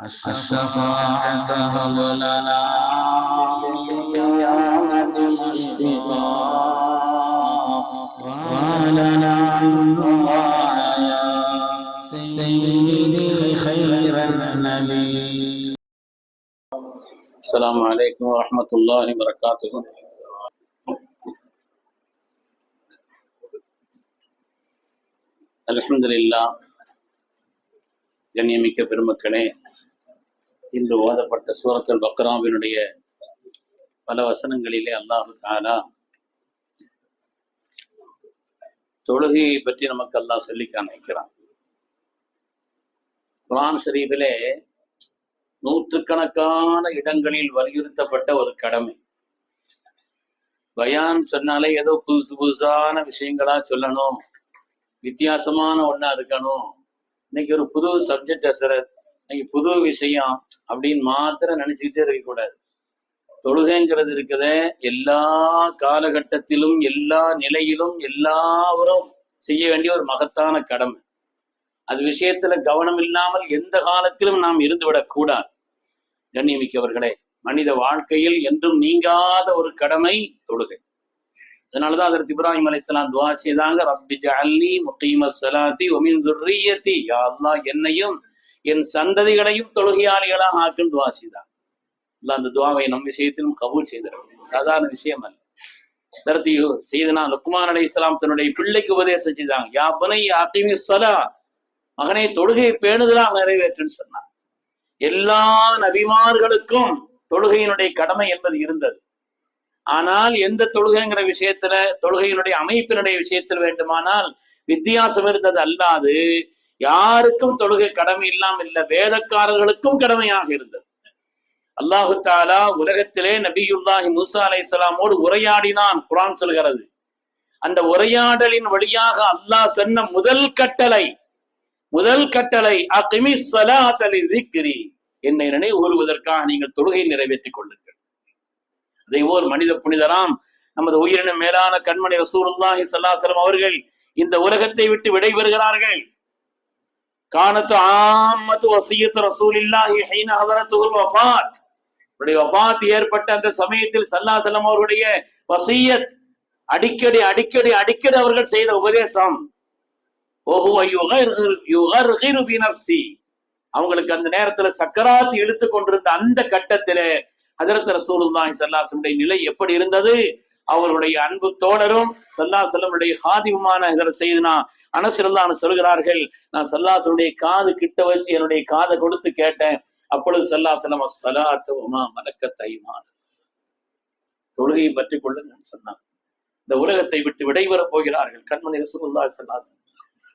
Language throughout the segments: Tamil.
الشفاعة هب لنا بالقيامة مشفقا ولنا يا سيدي خير النبي السلام عليكم ورحمة الله وبركاته அல்ஹம்துலில்லா கண்ணியமிக்க பெருமக்களே இன்று ஓதப்பட்ட சூரத்துல் பக்ராவினுடைய பல வசனங்களிலே அல்லாஹு தாலா தொழுகையை பற்றி நமக்கு அல்லாஹ் சொல்லி காண்பிக்கிறான். குரான் ஷரீஃபிலே நூற்றுக்கணக்கான இடங்களில் வலியுறுத்தப்பட்ட ஒரு கடமை. பயான் சொன்னாலே ஏதோ புதுசு புதுசான விஷயங்களா சொல்லணும். வித்தியாசமான ஒண்ணா இருக்கணும். இன்னைக்கு ஒரு புது சப்ஜெக்ட் அசரத் இன்னைக்கு புது விஷயம் அப்படின்னு மாத்திரம் நினைச்சுக்கிட்டே இருக்கக்கூடாது தொழுகைங்கிறது இருக்கிறத எல்லா காலகட்டத்திலும் எல்லா நிலையிலும் எல்லாவரும் செய்ய வேண்டிய ஒரு மகத்தான கடமை. அது விஷயத்துல கவனம் இல்லாமல் எந்த காலத்திலும் நாம் இருந்துவிடக் கூடாது. கண்ணியமிக்கவர்களே மனித வாழ்க்கையில் என்றும் நீங்காத ஒரு கடமை தொழுகை. அதனாலதான் அதற்கு இப்ராஹிம் அலி இஸ்லாம் துவா செய்தாங்க ரப்பி ஜல்லி முகீம சலாத்தி ஒமின் துர்ரியத்தி. யாருலாம் என்னையும் என் சந்ததிகளையும் தொழுகையாளிகளாக ஆக்கும் துவா செய்தாங்க அந்த துவாவை நம் விஷயத்திலும் கபூல் செய்திருக்கிறார் சாதாரண விஷயம் அல்ல தரத்தியோ செய்தனா லுக்மான் இஸ்லாம் தன்னுடைய பிள்ளைக்கு உபதேசம் செய்தாங்க யா பனை அகிமி மகனை தொழுகை பேணுதலாக நிறைவேற்றுன்னு சொன்னான் எல்லா நபிமார்களுக்கும் தொழுகையினுடைய கடமை என்பது இருந்தது. ஆனால் எந்த தொழுகைங்கிற விஷயத்துல தொழுகையினுடைய அமைப்பினுடைய விஷயத்தில் வேண்டுமானால் வித்தியாசம் இருந்தது அல்லாது யாருக்கும் தொழுகை கடமை இல்லாமல் இல்ல வேதக்காரர்களுக்கும் கடமையாக இருந்தது. அல்லாஹு தாலா உலகத்திலே நபியுல்லாஹி மூசா அலை இஸ்லாமோடு உரையாடினான் குரான் சொல்கிறது. அந்த உரையாடலின் வழியாக அல்லாஹ் சொன்ன முதல் கட்டளை முதல் கட்டளை அகிமி சலாத்தலி திக்ரி என்னை நினைவு கூறுவதற்காக நீங்கள் தொழுகை நிறைவேற்றிக் கொள்ளுங்கள். அதே ஓர் மனித புனிதராம் நமது உயிரின மேலான கண்மணி ரசூலுல்லாஹி ஸல்லல்லாஹு அவர்கள் இந்த உலகத்தை விட்டு விடைபெறுகிறார்கள். கானத்து ஆமத்து வசியத்து ரசூலில்லாஹி ஹீன ஹதரத்துல் வஃபாத். அவருடைய வஃபாத் ஏற்பட்ட அந்த சமயத்தில் சல்லாசலம் அவருடைய வசியத் அடிக்கடி அடிக்கடி அடிக்கடி அவர்கள் செய்த உபதேசம். அவங்களுக்கு அந்த நேரத்துல சக்கராத் இழுத்து கொண்டிருந்த அந்த கட்டத்திலே ஹதரத் ரசூலுல்லாஹி சல்லாசனுடைய நிலை எப்படி இருந்தது? அவருடைய அன்பு தோழரும் சல்லாசலமுடைய ஹாதிமுமான ஹதரத் செய்தனா அனசிறந்தான சொல்கிறார்கள் நான் சல்லாசனுடைய காது கிட்ட வச்சு என்னுடைய காதை கொடுத்து கேட்டேன். அப்பொழுது சல்லாசலம் சலாத்துவமா மலக்க தைமான தொழுகையை பற்றி கொள்ளுங்கன்னு சொன்னான் இந்த உலகத்தை விட்டு விடைபெறப் போகிறார்கள் கண்மணி ரசூலுல்லாஹி சல்லாசன்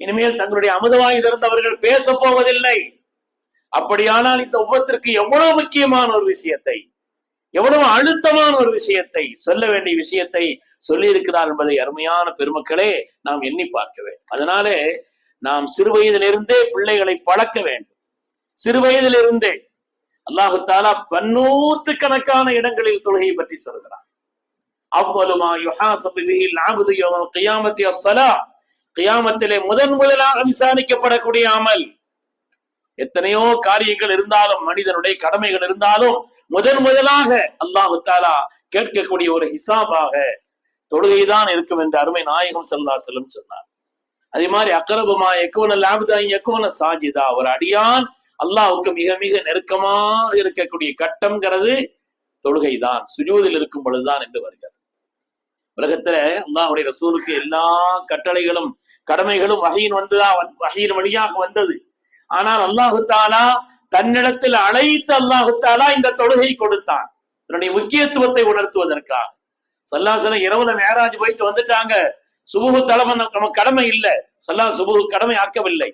இனிமேல் தங்களுடைய அமுதவாய் இருந்தவர்கள் பேச போவதில்லை. அப்படியானால் இந்த உபத்திற்கு எவ்வளவு முக்கியமான ஒரு விஷயத்தை எவ்வளவு அழுத்தமான ஒரு விஷயத்தை சொல்ல வேண்டிய விஷயத்தை சொல்லி இருக்கிறார் என்பதை அருமையான பெருமக்களே நாம் எண்ணி பார்க்க வேண்டும். அதனாலே நாம் சிறு வயதிலிருந்தே பிள்ளைகளை பழக்க வேண்டும். சிறு வயதிலிருந்தே அல்லாஹு தாலா பன்னூத்து கணக்கான இடங்களில் தொழுகையை பற்றி சொல்கிறார் அவ்வளவுமா கியாமத்திலே முதன் முதலாக விசாரிக்கப்படக்கூடிய அமல். எத்தனையோ காரியங்கள் இருந்தாலும் மனிதனுடைய கடமைகள் இருந்தாலும் முதன் முதலாக அல்லாஹு தாலா கேட்கக்கூடிய ஒரு ஹிசாபாக தொழுகைதான் இருக்கும் என்று அருமை நாயகம் செல்லா செல்லும் சொன்னார். அதே மாதிரி அக்கரபுமா எக்குவன லாபுதா எக்குவன சாஜிதா ஒரு அடியான் அல்லாஹுக்கு மிக மிக நெருக்கமாக இருக்கக்கூடிய கட்டம்ங்கிறது தொழுகைதான் சுஜூதில் இருக்கும் பொழுதுதான் என்று வருகிறது. உலகத்துல அல்லாஹுடைய ரசூலுக்கு எல்லா கட்டளைகளும் கடமைகளும் வகையின் வந்துதான் வகையின் வழியாக வந்தது. ஆனால் அல்லாஹு தாலா தன்னிடத்தில் அழைத்து அல்லாஹு தாலா இந்த தொழுகை கொடுத்தான். இதனுடைய முக்கியத்துவத்தை உணர்த்துவதற்காக. சல்லாசன இரவுல மேராஜ் போயிட்டு வந்துட்டாங்க. சுபுகு தலைமை நமக்கு கடமை இல்லை. சல்லா சுபுகு கடமை ஆக்கவில்லை.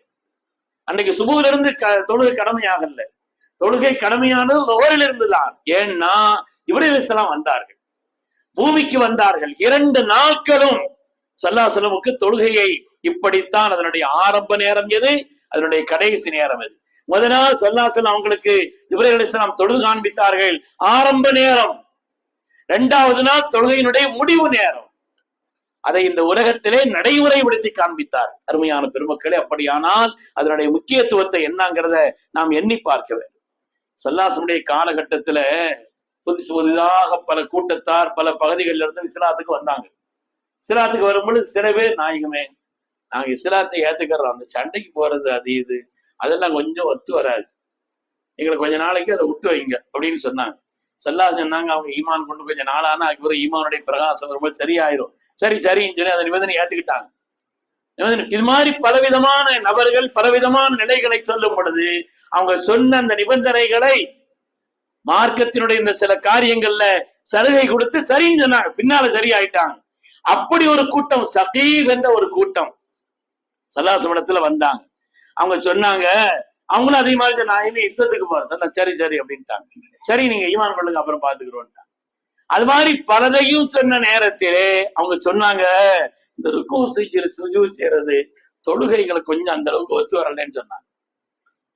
அன்னைக்கு சுபுல இருந்து தொழுகை கடமையாகல. தொழுகை கடமையானது லோரில் இருந்துதான் ஏன்னா இவரையில் இஸ்லாம் வந்தார்கள். பூமிக்கு வந்தார்கள். இரண்டு நாட்களும் சல்லாசலமுக்கு தொழுகையை இப்படித்தான் அதனுடைய ஆரம்ப நேரம் எது? அதனுடைய கடைசி நேரம் அது. முத நாள் சல்லாசலம் அவங்களுக்கு இவர்கள் இஸ்லாம் தொழுது காண்பித்தார்கள். ஆரம்ப நேரம். இரண்டாவது நாள் தொழுகையினுடைய முடிவு நேரம். அதை இந்த உலகத்திலே நடைமுறைப்படுத்தி காண்பித்தார். அருமையான பெருமக்களே அப்படியானால் அதனுடைய முக்கியத்துவத்தை என்னங்கிறத நாம் எண்ணி பார்க்க வேண்டும். சல்லாசனுடைய காலகட்டத்துல புதுசு புதிதாக பல கூட்டத்தார் பல பகுதிகளில் இருந்து இஸ்லாத்துக்கு வந்தாங்க. இஸ்லாத்துக்கு வரும்பொழுது சில பேர் நாயகமே நாங்க இஸ்லாத்தை ஏத்துக்கிறோம். அந்த சண்டைக்கு போறது அது இது. அதெல்லாம் கொஞ்சம் ஒத்து வராது. எங்களை கொஞ்ச நாளைக்கு அதை விட்டு வைங்க அப்படின்னு சொன்னாங்க. செல்லா சொன்னாங்க அவங்க ஈமான் கொண்டு கொஞ்சம் நாளான அதுக்கப்புறம் ஈமானுடைய பிரகாசம் ரொம்ப சரியாயிரும். சரி சரின்னு சொல்லி அந்த நிபந்தனை ஏத்துக்கிட்டாங்க. நிபந்தனை- இது மாதிரி பலவிதமான நபர்கள் பலவிதமான நிலைகளை சொல்லும் பொழுது அவங்க சொன்ன அந்த நிபந்தனைகளை மார்க்கத்தினுடைய இந்த சில காரியங்கள்ல சலுகை கொடுத்து சரின்னு சொன்னாங்க. பின்னால சரியாயிட்டாங்க. அப்படி ஒரு கூட்டம் சகீப் என்ற ஒரு கூட்டம். சல்லாசமடத்துல வந்தாங்க. அவங்க சொன்னாங்க அவங்களும் அதே மாதிரி நான் இனி யுத்தத்துக்கு போறேன். சொன்ன சரி சரி அப்படின்ட்டாங்க. சரி நீங்க ஈமான் பண்ணுங்க அப்புறம் பாத்துக்கிறோம் அது மாதிரி பலதையும் சொன்ன நேரத்திலே அவங்க சொன்னாங்க இந்த ருக்கு செய்கிற சுஜு செய்யறது தொழுகைகளை கொஞ்சம் அந்த அளவுக்கு ஒத்து வரலன்னு சொன்னாங்க.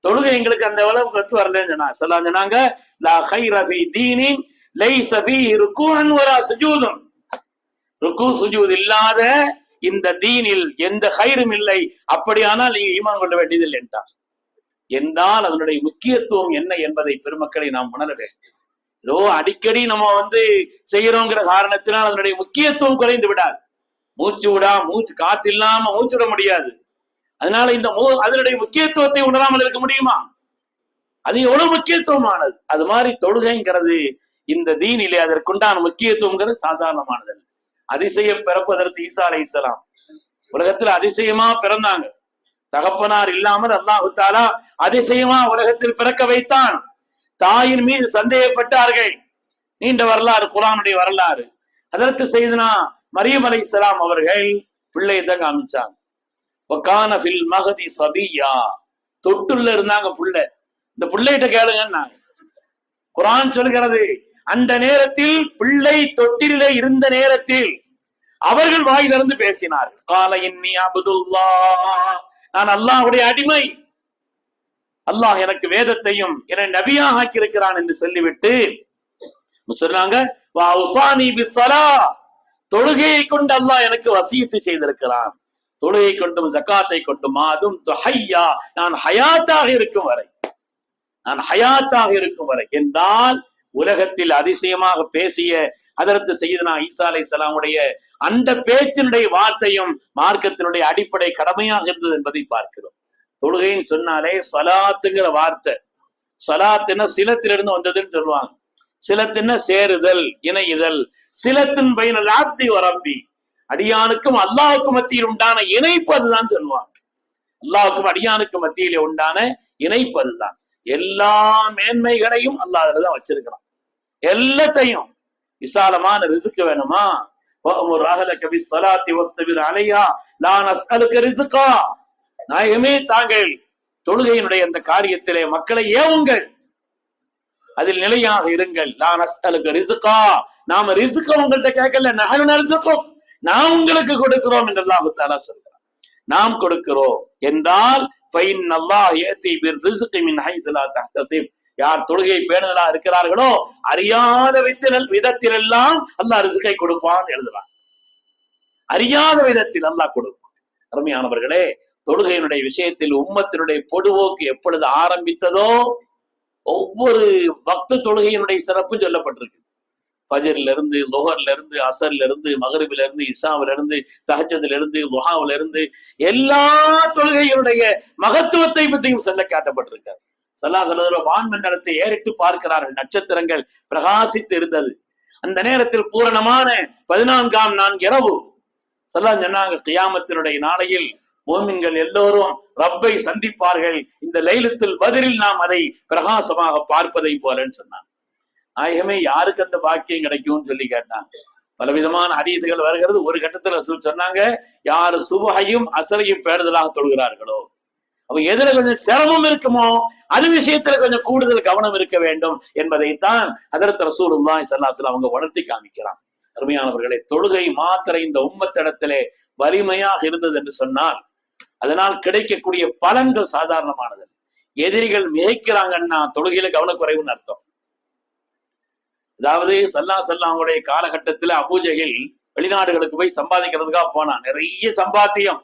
தொழுகை எங்களுக்கு அந்த அளவுக்கு ஒத்து வரலன்னு சொன்னாங்க. சொல்லலாம் சொன்னாங்க லா ஹைர ஃபீ தீனின் லைஸ ஃபீஹி ருக்கூன் ஒரு சுஜூதுன். ருக்கு சுஜூத் இல்லாத இந்த தீனில் எந்த ஹைரும் இல்லை. அப்படியானால் நீங்க ஈமான் கொள்ள வேண்டியதில்லை என்றார். என்றால் அதனுடைய முக்கியத்துவம் என்ன என்பதை பெருமக்களை நாம் உணர வேண்டும். ஏதோ அடிக்கடி நம்ம வந்து செய்யறோங்கிற காரணத்தினால் அதனுடைய முக்கியத்துவம் குறைந்து விடாது. மூச்சு விடா மூச்சு காத்து இல்லாம மூச்சு விட முடியாது. அதனால இந்த மூ அதனுடைய முக்கியத்துவத்தை உணராமல் இருக்க முடியுமா? அது எவ்வளவு முக்கியத்துவமானது? அது மாதிரி தொழுகைங்கிறது இந்த தீனிலே அதற்குண்டான முக்கியத்துவங்கிறது சாதாரணமானது. அதிசயம் பிறப்பதற்கு ஈசா அலை இஸ்லாம் உலகத்துல அதிசயமா பிறந்தாங்க. தகப்பனார் இல்லாமல் அல்லாஹு தாலா அதிசயமா உலகத்தில் பிறக்க வைத்தான். தாயின் மீது சந்தேகப்பட்டார்கள். நீண்ட வரலாறு குரானுடைய வரலாறு. அதற்கு செய்தனா மரியம் அலை அவர்கள் பிள்ளையை தான் காமிச்சாங்க. ஒக்கான ஃபில் மகதி சபியா. தொட்டுள்ள இருந்தாங்க புள்ள. இந்த பிள்ளைகிட்ட கேளுங்கன்னாங்க. குரான் சொல்கிறது அந்த நேரத்தில் பிள்ளை தொட்டிலே இருந்த நேரத்தில் அவர்கள் வாய் திறந்து பேசினார்கள். கால இன்னி அபுதுல்லா நான் அல்லாஹுடைய அடிமை. அல்லாஹ் எனக்கு வேதத்தையும் என்னை நபியாக ஆக்கியிருக்கிறான் என்று சொல்லிவிட்டு சொன்னாங்க "வா உசானி பிஸ்ஸலா." தொழுகையை கொண்டு அல்லாஹ் எனக்கு வசியத்து செய்திருக்கிறான். தொழுகை கொண்டும் ஜக்காத்தை கொண்டும் அதுவும் துஹையா. நான் ஹயாத்தாக இருக்கும் வரை நான் ஹயாத்தாக இருக்கும் வரை என்றால் உலகத்தில் அதிசயமாக பேசிய அதற்கு செய்தனா ஈசா அலை சலாமுடைய அந்த பேச்சினுடைய வார்த்தையும் மார்க்கத்தினுடைய அடிப்படை கடமையாக இருந்தது என்பதை பார்க்கிறோம். தொழுகைன்னு சொன்னாலே சலாத்துங்கிற வார்த்தை. சலாத்துன்னா சிலத்திலிருந்து வந்ததுன்னு சொல்லுவாங்க. சிலத்தின்ன சேருதல் இணையுதல். சிலத்தின் பயனில் லாத்தி வரம்பி அடியானுக்கும் அல்லாஹுக்கும் மத்தியில் உண்டான இணைப்பு அதுதான் சொல்லுவாங்க. அல்லாஹுக்கும் அடியானுக்கும் மத்தியிலே உண்டான இணைப்பு அதுதான். எல்லா மேன்மைகளையும் அல்லா அதுலதான் வச்சிருக்கிறான். எல்லாத்தையும் விசாலமான ரிசுக்கு வேணுமா? நாயமே தாங்கள் தொழுகையினுடைய அந்த காரியத்திலே மக்களை ஏவுங்கள். அதில் நிலையாக இருங்கள். நான் அஸ்கலுக்கு ரிசுக்கா நாம ரிசுக்க உங்கள்கிட்ட கேட்கல நான் ரிசுக்கும் நான் உங்களுக்கு கொடுக்கிறோம் என்றெல்லாம் தானா சொல்கிறான். நாம் கொடுக்கிறோம் என்றால் மின் யார் தொழுகை பேணுதலா இருக்கிறார்களோ அறியாத விதத்தில் எல்லாம் அல்லாஹ் ரிசுக்கை கொடுப்பான் எழுதுறான். அறியாத விதத்தில் அல்லாஹ் கொடுப்பான். அருமையானவர்களே தொழுகையினுடைய விஷயத்தில் உம்மத்தினுடைய பொடுவோக்கு எப்பொழுது ஆரம்பித்ததோ ஒவ்வொரு பக்த தொழுகையினுடைய சிறப்பும் சொல்லப்பட்டிருக்கு. ஃபஜர்ல இருந்து லுஹர்ல இருந்து அசர்ல இருந்து மகரிபில இருந்து இஸ்லாமில இருந்து தஹஜதுல இருந்து லுஹாவில இருந்து எல்லா தொழுகைகளுடைய மகத்துவத்தை பற்றியும் சொல்ல காட்டப்பட்டிருக்காரு. சல்லா சலதர வான்மன் நடத்தை ஏறிட்டு பார்க்கிறார்கள். நட்சத்திரங்கள் பிரகாசித்து இருந்தது. அந்த நேரத்தில் பூரணமான பதினான்காம் நான்கு இரவு. சல்லா சொன்னாங்க கியாமத்தினுடைய நாளையில் மோமின்கள் எல்லோரும் ரப்பை சந்திப்பார்கள். இந்த லைலத்தில் பதிலில் நாம் அதை பிரகாசமாக பார்ப்பதை போலன்னு சொன்னாங்க. நாயகமே யாருக்கு அந்த பாக்கியம் கிடைக்கும்னு சொல்லி கேட்டாங்க. பலவிதமான ஹதீசுகள் வருகிறது. ஒரு கட்டத்துல சொன்னாங்க யார் சுபகையும் அசலையும் பேடுதலாக தொழுகிறார்களோ? அப்ப எதுல கொஞ்சம் சிரமம் இருக்குமோ அது விஷயத்துல கொஞ்சம் கூடுதல் கவனம் இருக்க வேண்டும் என்பதைத்தான் அதற்கு ரசூலுல்லாஹி ஸல்லல்லாஹு அவங்க உணர்த்தி காமிக்கிறான் அருமையானவர்களே தொழுகை மாத்திரை இந்த உம்மத்திடத்திலே வலிமையாக இருந்தது என்று சொன்னால் அதனால் கிடைக்கக்கூடிய பலன்கள் சாதாரணமானது. எதிரிகள் மிகைக்கிறாங்கன்னா தொழுகையில கவனக்குறைவுன்னு அர்த்தம். அதாவது சல்லா சல்லாவுடைய காலகட்டத்துல அபூஜைகள் வெளிநாடுகளுக்கு போய் சம்பாதிக்கிறதுக்காக போனான். நிறைய சம்பாத்தியம்.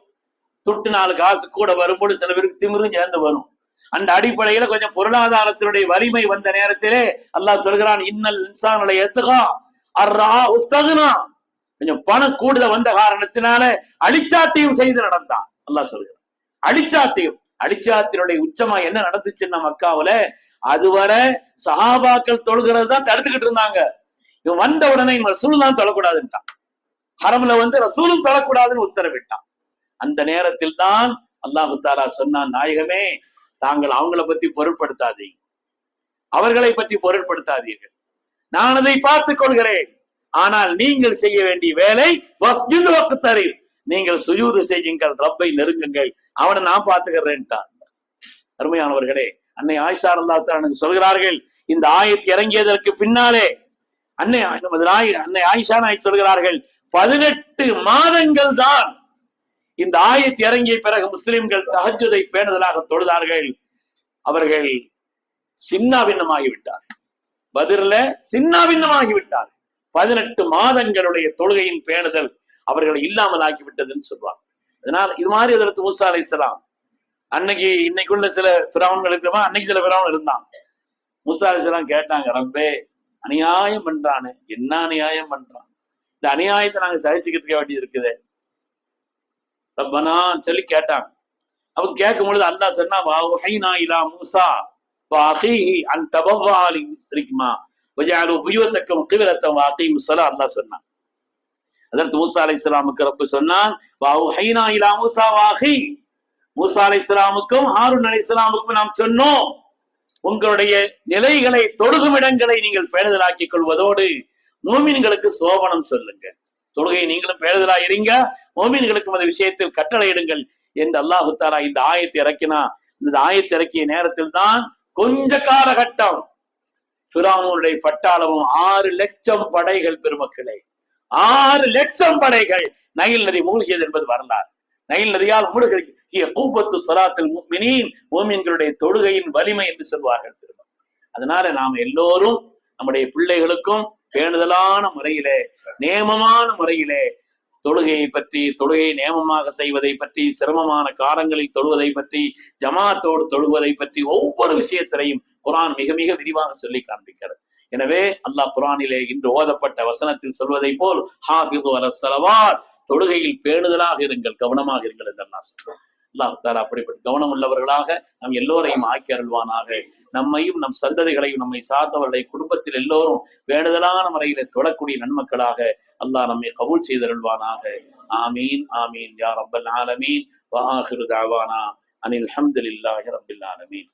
துட்டு நாலு காசு கூட வரும்போது சில பேருக்கு திமிரும் சேர்ந்து வரும். அந்த அடிப்படையில கொஞ்சம் பொருளாதாரத்தினுடைய வலிமை வந்த நேரத்திலே அல்லாஹ் சொல்கிறான் இன்னல் இன்சானுடைய எத்துகா அர்ரா உஸ்தகுனா. கொஞ்சம் பணம் கூடுதல் வந்த காரணத்தினால அழிச்சாட்டியம் செய்து நடந்தான். அல்லாஹ் சொல்கிறான். அழிச்சாட்டியம் அழிச்சாத்தினுடைய உச்சமா என்ன நடந்துச்சுன்னா மக்காவுல அதுவரை சஹாபாக்கள் தொழுகிறது தான் தடுத்துக்கிட்டு இருந்தாங்க. இவன் வந்த உடனே இவன் ரசூல் தான் தொழக்கூடாதுன்ட்டான். ஹரம்ல வந்து ரசூலும் தொழக்கூடாதுன்னு உத்தரவிட்டான். அந்த நேரத்தில் தான் அல்லாஹு தாரா சொன்னான் நாயகமே தாங்கள் அவங்கள பத்தி பொருட்படுத்தாதீங்க. அவர்களை பற்றி பொருட்படுத்தாதீர்கள். நான் அதை பார்த்துக் கொள்கிறேன். ஆனால் நீங்கள் செய்ய வேண்டிய வேலை வஸ்ஜுது நீங்கள் சுயூது செய்யுங்கள் ரப்பை நெருங்குங்கள். அவனை நான் பார்த்துக்கிறேன்ட்டான். அருமையானவர்களே அன்னை ஆயிஷா அல்லாஹ் சொல்கிறார்கள் இந்த ஆயத்து இறங்கியதற்கு பின்னாலே அன்னை நமது அன்னை ஆயிஷா நாய் சொல்கிறார்கள் பதினெட்டு மாதங்கள் தான் இந்த ஆயத்து இறங்கிய பிறகு முஸ்லிம்கள் தகஜதை பேணுதலாக தொழுதார்கள். அவர்கள் சின்னாபின்னமாகி விட்டார். பதிரில சின்னாபின்னமாகி விட்டார். பதினெட்டு மாதங்களுடைய தொழுகையின் பேணுதல் அவர்களை இல்லாமல் ஆக்கிவிட்டதுன்னு சொல்வார் அதனால் இது மாதிரி அதற்கு மூசா இஸ்லாம் அன்னைக்கு இன்னைக்குள்ள சில பிராமன்கள் பிராவன்களுக்கு அன்னைக்கு சில பிராவன் இருந்தான். மூசா அலைஹிஸ்ஸலாம் கேட்டாங்க ரப்பே அநியாயம் பண்றானு. என்ன அநியாயம் பண்றான்? இந்த அநியாயத்தை நாங்க சகிச்சுக்கிட்டு வேண்டியது இருக்குது. ரப்பனா சொல்லி கேட்டாங்க. அவங்க கேட்கும் பொழுது அல்லாஹ் சொன்னா வஹைனா இலா மூசா வாஹீஹி அன் தபவாலி லி முஸ்ரிக்மா வஜஅலு புயூத்தக்கும் கிபிலத்தம் வாகீமு ஸலா சொன்னான். அதற்கு மூசா அலைஹிஸ்ஸலாமுக்கு ரப்பு சொன்னான் வஹைனா இலா மூசா வாஹி மூசா அலைஹிஸ்ஸலாமுக்கும் ஹாரூன் அலைஹிஸ்ஸலாமுக்கும் நாம் சொன்னோம் உங்களுடைய நிலைகளை தொழுகும் இடங்களை நீங்கள் பேணுதலாக்கிக் கொள்வதோடு மூமின்களுக்கு சோபனம் சொல்லுங்க தொழுகையை நீங்களும் பேணுதலா இருங்க மோமீன்களுக்கும் அந்த விஷயத்தில் கட்டளையிடுங்கள் என்று அல்லாஹு தாரா இந்த ஆயத்தை இறக்கினா இந்த ஆயத்தை இறக்கிய நேரத்தில் தான் கொஞ்ச காலகட்டம் பிராமனுடைய பட்டாளமும் ஆறு லட்சம் படைகள் பெருமக்களே. ஆறு லட்சம் படைகள் நைல் நதி மூழ்கியது என்பது வரலாறு. நைல் நதியால் உங்களுக்கு சலாத்தில் மினீன் தொழுகையின் வலிமை என்று சொல்வார்கள் பெருமக்கள் அதனால நாம் எல்லோரும் நம்முடைய பிள்ளைகளுக்கும் பேணுதலான முறையிலே நேமமான முறையிலே தொழுகையை பற்றி தொழுகையை நேமமாக செய்வதை பற்றி சிரமமான காலங்களில் தொழுவதை பற்றி ஜமாத்தோடு தொழுவதை பற்றி ஒவ்வொரு விஷயத்திலையும் குரான் மிக மிக விரிவாக சொல்லி காண்பிக்கிறது. எனவே அல்லாஹ் குரானிலே இன்று ஓதப்பட்ட வசனத்தில் சொல்வதை போல் ஹாஃபிது அலசலவார் தொழுகையில் பேணுதலாக இருங்கள் கவனமாக இருங்கள் என்றெல்லாம் சொல்றோம் அல்லாஹு தாரா அப்படிப்பட்ட கவனம் உள்ளவர்களாக நம் எல்லோரையும் ஆக்கி அருள்வானாக. நம்மையும் நம் சந்ததிகளையும் நம்மை சார்ந்தவர்களை குடும்பத்தில் எல்லோரும் வேண்டுதலான முறையில தொடக்கூடிய நன்மக்களாக அல்லாஹ் நம்மை கபூல் செய்தருள்வானாக. ஆமீன் ஆமீன் யார் அப்பல் ஆலமீன். வாஹிரு தாவானா. அனில் அஹமதுல்லாஹி ரபில் ஆலமீன்.